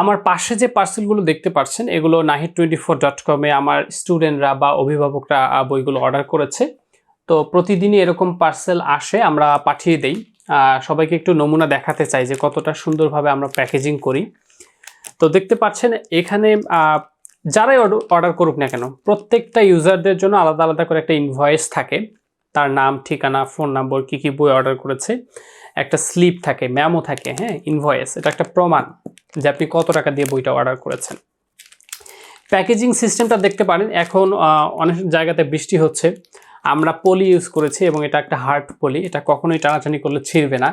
আমার পাশে যে পার্সেলগুলো দেখতে পাচ্ছেন, এগুলো নাহিদ টোয়েন্টি ফোর ডট কমে আমার স্টুডেন্টরা বা অভিভাবকরা বইগুলো অর্ডার করেছে। তো প্রতিদিনই এরকম পার্সেল আসে, আমরা পাঠিয়ে দেই। সবাইকে একটু নমুনা দেখাতে চাই যে কতটা সুন্দরভাবে আমরা প্যাকেজিং করি। তো দেখতে পাচ্ছেন, এখানে যারাই অর্ডার করুক না কেন, প্রত্যেকটা ইউজারদের জন্য আলাদা আলাদা করে একটা ইনভয়েস থাকে। তার নাম, ঠিকানা ফোন নম্বর কী কী বই অর্ডার করেছে। একটা স্লিপ থাকে ম্যামও থাকে হ্যাঁ ইনভয়েস এটা একটা প্রমাণ যে আপনি কত টাকা দিয়ে বইটা অর্ডার করেছেন। প্যাকেজিং সিস্টেমটা দেখতে পারেন, এখন অনেক জায়গাতে বৃষ্টি হচ্ছে, আমরা পলি ইউজ করেছি এবং এটা একটা হার্ড পলি এটা কখনোই টানাটানি করলে ছিঁড়বে না।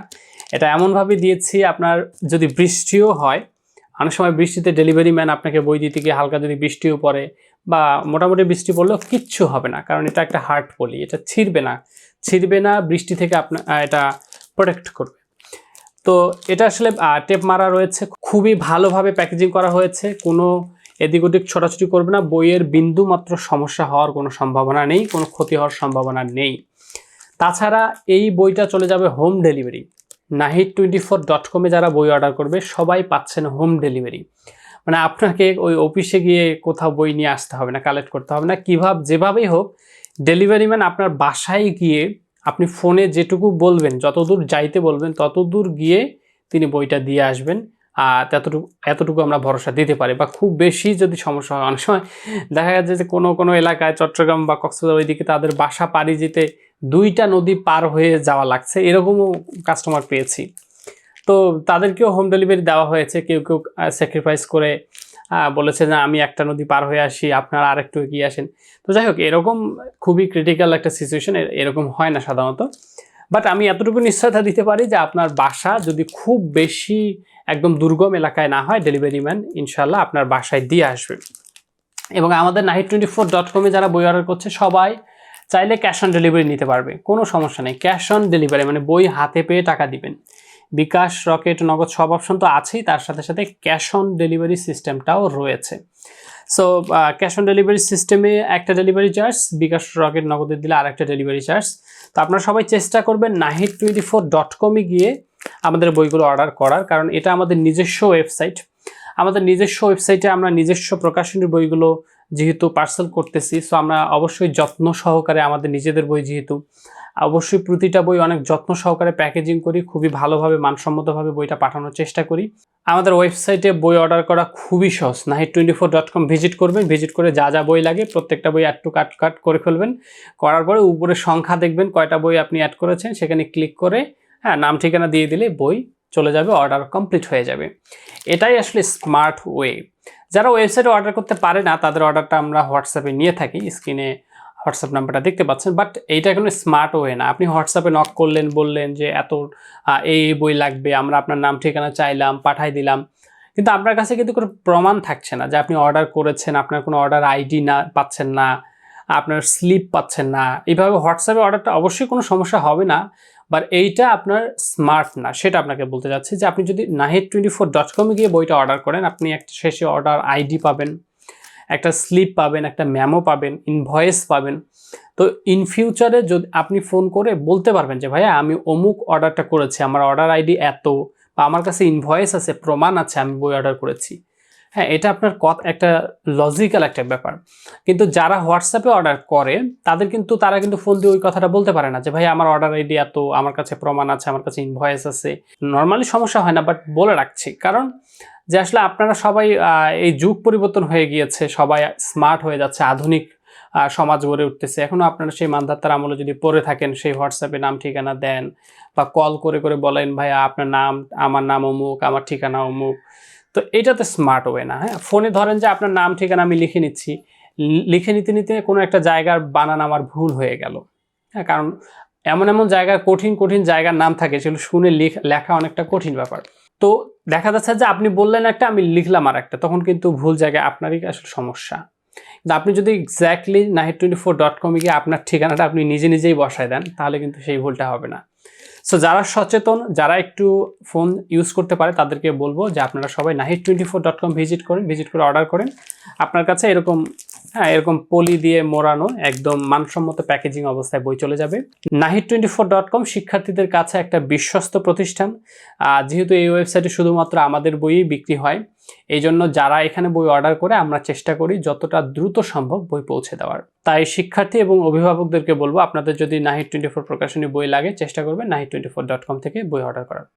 এটা এমনভাবে দিয়েছি, আপনার যদি বৃষ্টিও হয়, অনেক সময় বৃষ্টিতে ডেলিভারি ম্যান আপনাকে বই দিতে গিয়ে হালকা যদি বৃষ্টিও পড়ে বা মোটামুটি বৃষ্টি পড়লেও কিচ্ছু হবে না, কারণ এটা একটা হার্ড পলি এটা ছিঁড়বে না। ছিঁড়বে না, বৃষ্টি থেকে আপনার এটা প্রোটেক্ট করবে। তো এটা আসলে টেপ মারা রয়েছে। খুবই ভালোভাবে প্যাকেজিং করা হয়েছে। কোনো এদিক ওদিক ছোটাছুটি করবে না। বইয়ের বিন্দু মাত্র সমস্যা হওয়ার কোনো সম্ভাবনা নেই, কোনো ক্ষতি হওয়ার সম্ভাবনা নেই। তাছাড়া এই বইটা চলে যাবে home delivery Nahid twenty four dot কমে যারা বই অর্ডার করবে, সবাই পাচ্ছেন হোম ডেলিভারি মানে আপনাকে ওই অফিসে গিয়ে কোথাও বই নিয়ে আসতে হবে না কালেক্ট করতে হবে না। কীভাবে, যেভাবেই হোক ডেলিভারি ম্যান আপনার বাসায় গিয়ে আপনি ফোনে যেটুকু বলবেন, যতদূর যাইতে বলবেন, ততদূর গিয়ে তিনি বইটা দিয়ে আসবেন। আর এতটুকু এতটুকু আমরা ভরসা দিতে পারি। বা খুব বেশি যদি সমস্যা হয়, অনেক সময় দেখা যাচ্ছে যে কোনো কোনো এলাকায়, চট্টগ্রাম বা কক্সবাজার ওইদিকে তাদের বাসা পাড়ি যেতে দুইটা নদী পার হয়ে যাওয়া লাগছে। এরকমও কাস্টমার পেয়েছি। তো তাদেরকেও হোম ডেলিভারি দেওয়া হয়েছে। কেউ কেউ স্যাক্রিফাইস করে বলেছে যে আমি একটা নদী পার হয়ে আসি, আপনারা আরেকটু এগিয়ে আসেন। তো যাই হোক, এরকম খুবই ক্রিটিক্যাল একটা সিচুয়েশন এরকম হয় না সাধারণত। বাট আমি এতটুকু নিশ্চয়তা দিতে পারি যে আপনার বাসা যদি খুব বেশি একদম দুর্গম এলাকায় না হয় ডেলিভারি ম্যান ইনশাল্লাহ আপনার বাসায় দিয়ে আসবে এবং আমাদের নাইট টোয়েন্টি ফোর ডট কমে যারা বই অর্ডার করছে, সবাই চাইলে ক্যাশ অন ডেলিভারি নিতে পারবে। কোনো সমস্যা নেই। ক্যাশ অন ডেলিভারি মানে বই হাতে পেয়ে টাকা দিবেন। বিকাশ, রকেট, নগদ সব অপশন তো আছেই, তার সাথে সাথে ক্যাশ অন ডেলিভারি সিস্টেমটাও রয়েছে। সো ক্যাশ অন ডেলিভারি সিস্টেমে একটা ডেলিভারি চার্জ বিকাশ, রকেট, নগদে দিলে আর একটা ডেলিভারি চার্জ তো আপনারা সবাই চেষ্টা করবেন নাহিদ টোয়েন্টি ফোর ডট কমে গিয়ে আমাদের বইগুলো অর্ডার করার, কারণ এটা আমাদের নিজস্ব ওয়েবসাইট আমাদের নিজস্ব ওয়েবসাইটে আমরা নিজস্ব প্রকাশনীর বইগুলো যেহেতু পার্সেল করতেছি সো আমরা অবশ্যই যত্ন সহকারে আমাদের নিজেদের বই যেহেতু, অবশ্যই প্রতিটা বই অনেক যত্ন সহকারে প্যাকেজিং করি, খুবই ভালোভাবে, মানসম্মতভাবে বইটা পাঠানোর চেষ্টা করি। আমাদের ওয়েবসাইটে বই অর্ডার করা খুবই সহজ, Nahid twenty four dot com visit করবেন ভিজিট করে যা যা বই লাগে, প্রত্যেকটা বই অ্যাড কাট কাট করে ফেলবেন। করার পরে উপরে সংখ্যা দেখবেন, কয়টা বই আপনি অ্যাড করেছেন, সেখানে ক্লিক করে হ্যাঁ নাম ঠিকানা দিয়ে দিলে বই চলে যাবে অর্ডার কমপ্লিট হয়ে যাবে। এটাই আসলে স্মার্ট ওয়ে যারা ওয়েবসাইটে অর্ডার করতে পারে না, তাদের অর্ডারটা আমরা হোয়াটসঅ্যাপে নিয়ে থাকি স্ক্রিনে হোয়াটসঅ্যাপ নাম্বারটা দেখতে পাচ্ছেন। বাট এইটা কোনো স্মার্ট ওয়ে না। আপনি হোয়াটসঅ্যাপে নক করলেন, বললেন যে এত এই বই লাগবে, আমরা আপনার নাম, ঠিকানা চাইলাম, পাঠাই দিলাম। কিন্তু আপনার কাছে কিন্তু কোনো প্রমাণ থাকছে না যে আপনি অর্ডার করেছেন, আপনার কোনো অর্ডার আইডি না, পাচ্ছেন না, আপনার স্লিপ পাচ্ছেন না। এইভাবে হোয়াটসঅ্যাপে অর্ডারটা অবশ্যই কোনো সমস্যা হবে না। বাট এইটা আপনার স্মার্ট না, সেটা আপনাকে বলতে যাচ্ছি যে আপনি যদি নাহিদ টোয়েন্টি ফোর ডট কমে গিয়ে বইটা অর্ডার করেন, আপনি একটা শেষে অর্ডার আইডি পাবেন, একটা স্লিপ পাবেন, একটা ম্যামো পাবেন ইনভয়েস পাবেন। তো ইন ফিউচারে যদি আপনি ফোন করে বলতে পারবেন যে, ভাইয়া, আমি অমুক অর্ডারটা করেছি, আমার অর্ডার আইডি এত, বা আমার কাছে ইনভয়েস আছে, প্রমাণ আছে, আমি বই অর্ডার করেছি। হ্যাঁ এটা আপনার কত, একটা লজিক্যাল একটা ব্যাপার। কিন্তু যারা হোয়াটসঅ্যাপে অর্ডার করে, তাদের কিন্তু, তারা কিন্তু ফোন দিয়ে ওই কথাটা বলতে পারে না যে, ভাই, আমার অর্ডার আইডি এত, আমার কাছে প্রমাণ আছে, আমার কাছে ইনভয়েস আছে। নর্মালি সমস্যা হয় না বাট বলে রাখছি। কারণ, যে আসলে আপনারা সবাই এই যুগ পরিবর্তন হয়ে গিয়েছে, সবাই স্মার্ট হয়ে যাচ্ছে, আধুনিক সমাজ গড়ে উঠতেছে। এখনও আপনারা সেই মানধাত্তার আমলে যদি পড়ে থাকেন, সেই হোয়াটসঅ্যাপে নাম, ঠিকানা দেন বা কল করে করে বলেন ভাইয়া আপনার নাম, আমার নাম অমুক, আমার ঠিকানা অমুক। তো এটা তো স্মার্ট ওয়ে না হ্যাঁ? ফোনে ধরেন যে আপনার নাম, ঠিকানা আমি লিখে নিচ্ছি। লিখে নিতে নিতে কোনো একটা জায়গার বানান আমার ভুল হয়ে গেল। হ্যাঁ কারণ এমন এমন জায়গার কঠিন কঠিন জায়গার নাম থাকে সেগুলো শুনে লেখ- লেখা অনেকটা কঠিন ব্যাপার। তো দেখা যাচ্ছে যে আপনি বললেন একটা, আমি লিখলাম আর একটা, তখন কিন্তু ভুল জায়গায় আপনারই আসলে সমস্যা। কিন্তু আপনি যদি exactly night twenty four dot কমে গিয়ে আপনার ঠিকানাটা আপনি নিজে, নিজেই বসায় দেন, তাহলে কিন্তু সেই ভুলটা হবে না। সো যারা সচেতন, যারা একটু ফোন ইউজ করতে পারে, তাদেরকে বলব যে আপনারা সবাই Nahid twenty four dot com visit করেন ভিজিট করে অর্ডার করেন। আপনার কাছে এরকম হ্যাঁ এরকম পলি দিয়ে মোড়ানো একদম মানসম্মত প্যাকেজিং অবস্থায় বই চলে যাবে। Nahid twenty four dot com শিক্ষার্থীদের কাছে একটা বিশ্বস্ত প্রতিষ্ঠান। যেহেতু এই ওয়েবসাইটে শুধুমাত্র আমাদের বইই বিক্রি হয় এই জন্য যারা এখানে বই অর্ডার করে, আমরা চেষ্টা করি যতটা দ্রুত সম্ভব বই পৌঁছে দেওয়ার। তাই শিক্ষার্থী এবং অভিভাবকদেরকে বলব, আপনাদের যদি নাহিদ টোয়েন্টি ফোর প্রকাশনী বই লাগে, চেষ্টা করবেন Nahid twenty four dot com থেকে বই অর্ডার করার।